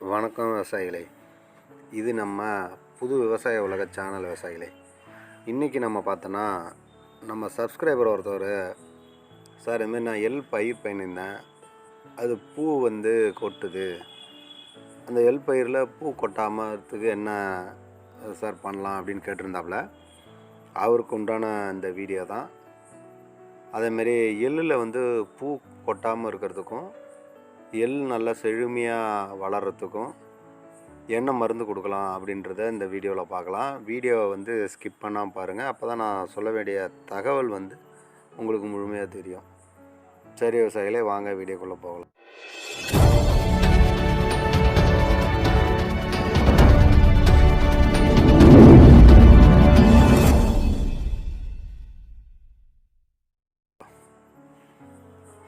வணக்கம் விவசாயிகளே. இது நம்ம புது விவசாய உலக சேனல் விவசாயிகளே. இன்றைக்கி நம்ம பார்த்தோன்னா நம்ம சப்ஸ்கிரைபர் ஒருத்தவர் சார் இதுமாரி நான் எள் பயிர் பண்ணியிருந்தேன். அது பூ வந்து கொட்டுது. அந்த எள் பயிரில் பூ கொட்டாமறதுக்கு என்ன சார் பண்ணலாம்? அப்படின்னு கேட்டிருந்தாப்புல. அவருக்கு உண்டான இந்த வீடியோ தான். அதேமாரி எள்ளில் வந்து பூ கொட்டாமல் இருக்கிறதுக்கும் எள் நல்லா செழுமையாக வளர்கிறதுக்கும் என்ன மருந்து கொடுக்கலாம் அப்படின்றத இந்த வீடியோவில் பார்க்கலாம். வீடியோவை வந்து ஸ்கிப் பண்ணாமல் பாருங்கள் அப்போ தான் நான் சொல்ல வேண்டிய தகவல் வந்து உங்களுக்கு முழுமையாக தெரியும். சரி விவசாயிகளே வாங்க வீடியோக்குள்ளே போகலாம்.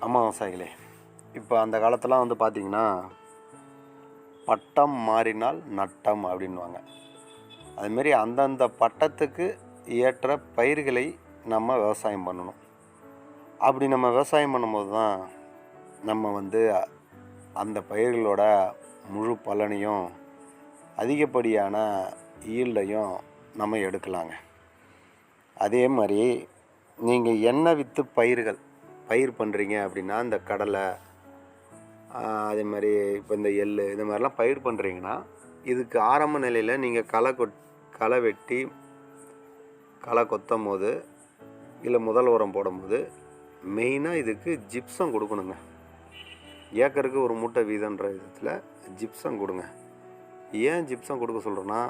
ஆமாம் விவசாயிகளே இப்போ அந்த காலத்தெலாம் வந்து பார்த்திங்கன்னா பட்டம் மாறினால் நட்டம் அப்படின்வாங்க அதுமாரி அந்தந்த பட்டத்துக்கு ஏற்ற பயிர்களை நம்ம விவசாயம் பண்ணணும். அப்படி நம்ம விவசாயம் பண்ணும்போது தான் நம்ம வந்து அந்த பயிர்களோட முழு பலனையும் அதிகப்படியான ஈல்டையும் நம்ம எடுக்கலாங்க. அதே மாதிரி நீங்கள் என்ன விற்று பயிர்கள் பயிர் பண்ணுறீங்க அப்படின்னா இந்த கடலை அதே மாதிரி இப்போ இந்த எள் இந்த மாதிரிலாம் பயிர் பண்ணுறீங்கன்னா இதுக்கு ஆரம்ப நிலையில் நீங்கள் களை கொட் களை வெட்டி களை கொத்தும் போது இல்லை முதல் உரம் போடும்போது மெயினாக இதுக்கு ஜிப்சம் கொடுக்கணுங்க. ஏக்கருக்கு ஒரு மூட்டை வீதன்ற விதத்தில் ஜிப்சம் கொடுங்க. ஏன் ஜிப்சம் கொடுக்க சொல்கிறேன்னா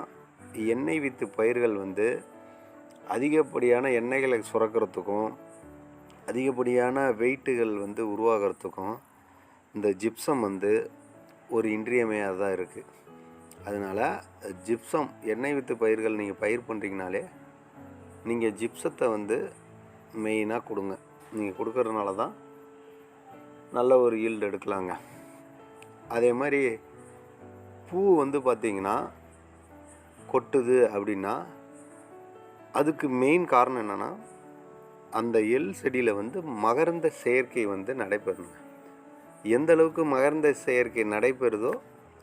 எண்ணெய் வித்து பயிர்கள் வந்து அதிகப்படியான எண்ணெய்களை சுரக்கிறதுக்கும் அதிகப்படியான வெயிட்டுகள் வந்து உருவாகிறதுக்கும் இந்த ஜிப்சம் வந்து ஒரு இன்றியமையாததாக இருக்குது அதனால் ஜிப்சம் எண்ணெய் வித்து பயிர்கள் நீங்கள் பயிர் பண்ணுறீங்கனாலே நீங்கள் ஜிப்சத்தை வந்து மெயினாக கொடுங்க. நீங்கள் கொடுக்கறதுனால தான் நல்ல ஒரு ஈல்டு எடுக்கலாங்க. அதே மாதிரி பூ வந்து பார்த்திங்கன்னா கொட்டுது அப்படின்னா அதுக்கு மெயின் காரணம் என்னென்னா அந்த எல் செடியில் வந்து மகரந்த செயற்கை வந்து நடைபெறணுங்க. எந்த அளவுக்கு மகர்ந்த செயற்கை நடைபெறுதோ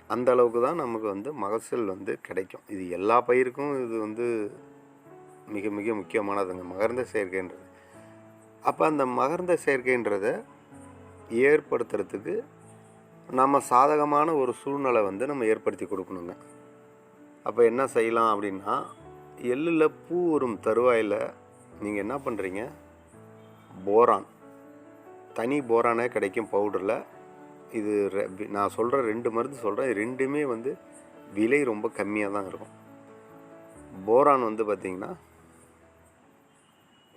அந்த அளவுக்கு தான் நமக்கு வந்து மகசூல் வந்து கிடைக்கும். இது எல்லா பயிருக்கும் இது வந்து மிக மிக முக்கியமானதுங்க மகர்ந்த செயற்கைன்றது. அப்போ அந்த மகர்ந்த செயற்கைன்றதை ஏற்படுத்துறதுக்கு நம்ம சாதகமான ஒரு சூழ்நிலை வந்து நம்ம ஏற்படுத்தி கொடுக்கணுங்க. அப்போ என்ன செய்யலாம் அப்படின்னா எள்ளில் பூ வரும் தருவாயில் நீங்கள் என்ன பண்ணுறீங்க போரான். தனி போரானே கிடைக்கும் பவுடரில் இது ரெ- நான் சொல்கிற ரெண்டு மருந்து சொல்கிறேன் ரெண்டுமே வந்து விலை ரொம்ப கம்மியாக தான் இருக்கும். போரான் வந்து பார்த்திங்கன்னா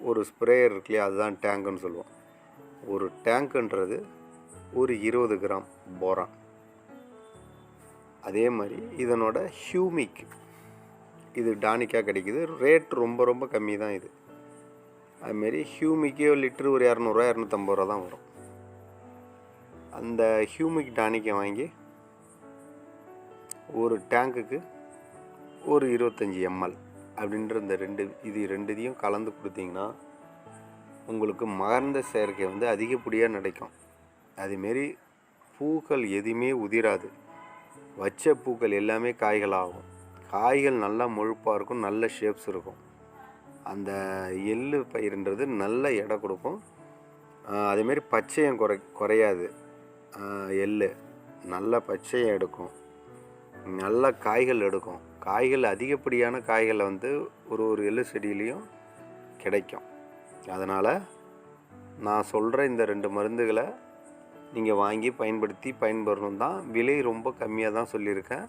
ஒரு ஸ்ப்ரேயர் இருக்கு இல்லையா அதுதான் டேங்குன்னு சொல்லுவோம். ஒரு டேங்க்குன்றது ஒரு இருபது கிராம் போரான். அதே மாதிரி இதனோட ஹியூமிக் இது டானிக்காக கிடைக்கிது. ரேட் ரொம்ப ரொம்ப கம்மி தான் இது. அதுமாரி ஹியூமிக்கே ஒரு லிட்ரு ஒரு இரநூறுவா இரநூத்தம்பது ரூபா தான் வரும். அந்த ஹியூமிக் டானிக்கை வாங்கி ஒரு டேங்குக்கு ஒரு இருபத்தஞ்சி எம்எல் அப்படின்ற இந்த ரெண்டு இது ரெண்டுத்தையும் கலந்து கொடுத்தீங்கன்னா உங்களுக்கு மகர்ந்த செயற்கை வந்து அதிகப்படியாக நடக்கும். அதுமாரி பூக்கள் எதுவுமே உதிராது. வச்ச பூக்கள் எல்லாமே காய்கள் ஆகும் காய்கள் நல்லா முழுப்பாக இருக்கும் நல்ல ஷேப்ஸ் இருக்கும். அந்த எள்ளு பயிருன்றது நல்ல எடை கொடுக்கும். அதேமாரி பச்சையம் குறை குறையாது. எள்ளு நல்ல பச்சையம் எடுக்கும். நல்ல காய்கள் எடுக்கும். காய்கள் அதிகப்படியான காய்களை வந்து ஒரு ஒரு எள்ளு செடியிலையும் கிடைக்கும். அதனால் நான் சொல்கிற இந்த ரெண்டு மருந்துகளை நீங்கள் வாங்கி பயன்படுத்தி பயன்பெறணும் தான். விலை ரொம்ப கம்மியாக தான் சொல்லியிருக்கேன்.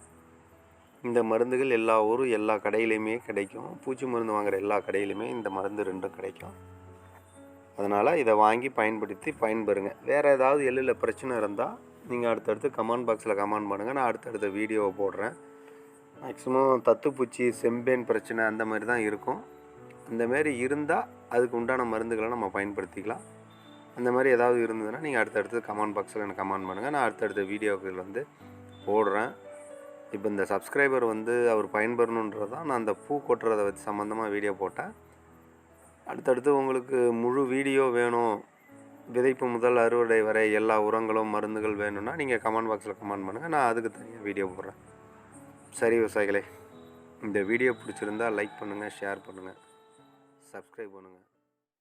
இந்த மருந்துகள் எல்லா ஊரும் எல்லா கடையிலையுமே கிடைக்கும். பூச்சி மருந்து வாங்குற எல்லா கடையிலையுமே இந்த மருந்து ரெண்டும் கிடைக்கும். அதனால் இதை வாங்கி பயன்படுத்தி பயன்பெறுங்க. வேறு ஏதாவது எள்ளில் பிரச்சனை இருந்தால் நீங்கள் அடுத்தடுத்து கமெண்ட் பாக்ஸில் கமெண்ட் பண்ணுங்கள் நான் அடுத்தடுத்த வீடியோவை போடுறேன். மேக்ஸிமம் தத்துப்பூச்சி செம்பேன் பிரச்சனை அந்த மாதிரி தான் இருக்கும். அந்தமாரி இருந்தால் அதுக்கு உண்டான மருந்துகளை நம்ம பயன்படுத்திக்கலாம். அந்த மாதிரி ஏதாவது இருந்ததுன்னா நீங்கள் அடுத்தடுத்து கமெண்ட் பாக்ஸில் எனக்கு கமெண்ட் பண்ணுங்கள் நான் அடுத்தடுத்த வீடியோக்கள் வந்து போடுறேன். இப்போ இந்த சப்ஸ்கிரைபர் வந்து அவர் பயன்பெறணுன்றதான் நான் அந்த பூ கொட்டுறதை வச்சு சம்மந்தமாக வீடியோ போட்டேன். அடுத்தடுத்து உங்களுக்கு முழு வீடியோ வேணும். விதைப்பு முதல் அறுவடை வரை எல்லா உரங்களும் மருந்துகள் வேணும்னா நீங்கள் கமெண்ட் பாக்ஸில் கமெண்ட் பண்ணுங்கள் நான் அதுக்கு தனியாக வீடியோ போடுறேன். சரி விவசாயிகளே இந்த வீடியோ பிடிச்சிருந்தா லைக் பண்ணுங்கள் ஷேர் பண்ணுங்கள் சப்ஸ்கிரைப் பண்ணுங்கள்